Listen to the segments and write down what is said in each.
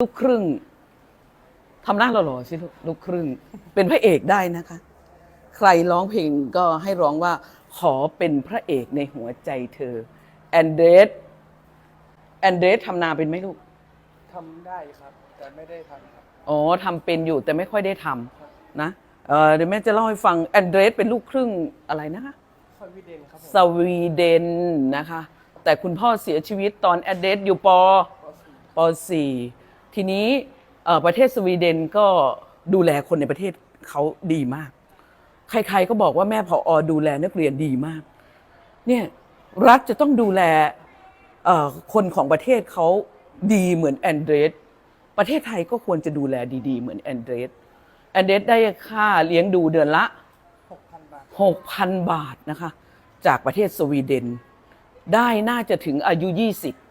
ลูกครึ่งทำหน้าหล่อๆสิลูกลูกครึ่ง เป็นพระเอกได้นะคะ ใครร้องเพลงก็ให้ร้องว่า ขอเป็นพระเอกในหัวใจเธอ แอนเดรสแอนเดรสทำนาเป็นไหมลูกทำได้ครับ แต่ไม่ได้ทำครับ อ๋อทำเป็นอยู่แต่ไม่ค่อยได้ทำนะเออเดี๋ยวแม่จะเล่าให้ฟังแอนเดรสเป็นลูกครึ่งอะไรนะคะสวีเดนครับผมสวีเดนนะคะ แต่คุณพ่อเสียชีวิตตอนแอนเดรสอยู่ปป .4 ทีนี้ประเทศสวีเดนก็ดูแลคนในประเทศเขาดีมาก ใครๆก็บอกว่าแม่พออดูแลนักเรียนดีมาก เนี่ยรัฐจะต้องดูแลคนของประเทศเขาดีเหมือนแอนเดรสประเทศไทยก็ควรจะดูแลดีๆ เหมือนแอนเดรสแอนเดรสได้ค่าเลี้ยงดูเดือนละ6,000บาท6,000บาทนะคะ จากประเทศสวีเดน ได้น่าจะถึงอายุ20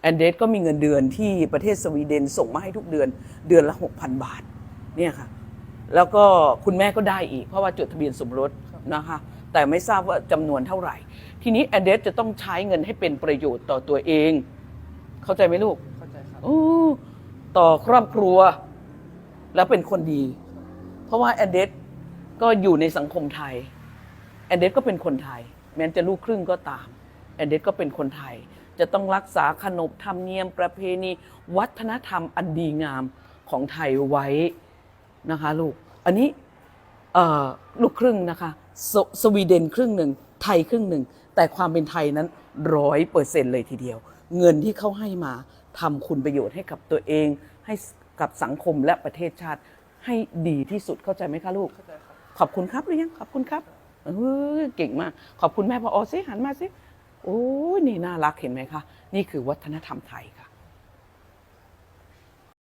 แอนเดรสก็มีเงินเดือนที่ประเทศสวีเดนส่งมาให้ทุกเดือนเดือนละ 6,000 บาทเนี่ยค่ะแล้วก็คุณแม่ก็ได้อีก เพราะว่าจดทะเบียนสมรสนะคะแต่ไม่ทราบว่าจำนวนเท่าไหร่ ทีนี้แอนเดรสจะต้องใช้เงินให้เป็นประโยชน์ต่อตัวเอง เข้าใจไหมลูกเข้าใจครับโอ้ต่อครอบครัว แล้วเป็นคนดี เพราะว่าแอนเดสก็อยู่ในสังคมไทยแอนเดสก็เป็นคนไทย แม้จะลูกครึ่งก็ตามแอนเดสก็เป็นคนไทย จะต้องรักษาขนบธรรมเนียมประเพณี วัฒนธรรมอันดีงามของไทยไว้นะคะลูก อันนี้เอ่อลูกครึ่งนะคะสสวีเดนครึ่งหนึ่งไทยครึ่งหนึ่ง แต่ความเป็นไทยนั้นร้อยเปอร์เซ็นเลยทีเดียว เงินที่เขาให้มาทำคุณประโยชน์ให้กับตัวเอง ให้กับสังคมและประเทศชาติให้ดีที่สุดเข้าใจไหมคะลูกเข้าใจครับขอบคุณครับหรือยังขอบคุณครับเออเก่งมาก ขอบคุณแม่พออสิหันมาสิ โอ้ยนี่น่ารักเห็นไหมคะ นี่คือวัฒนธรรมไทยค่ะ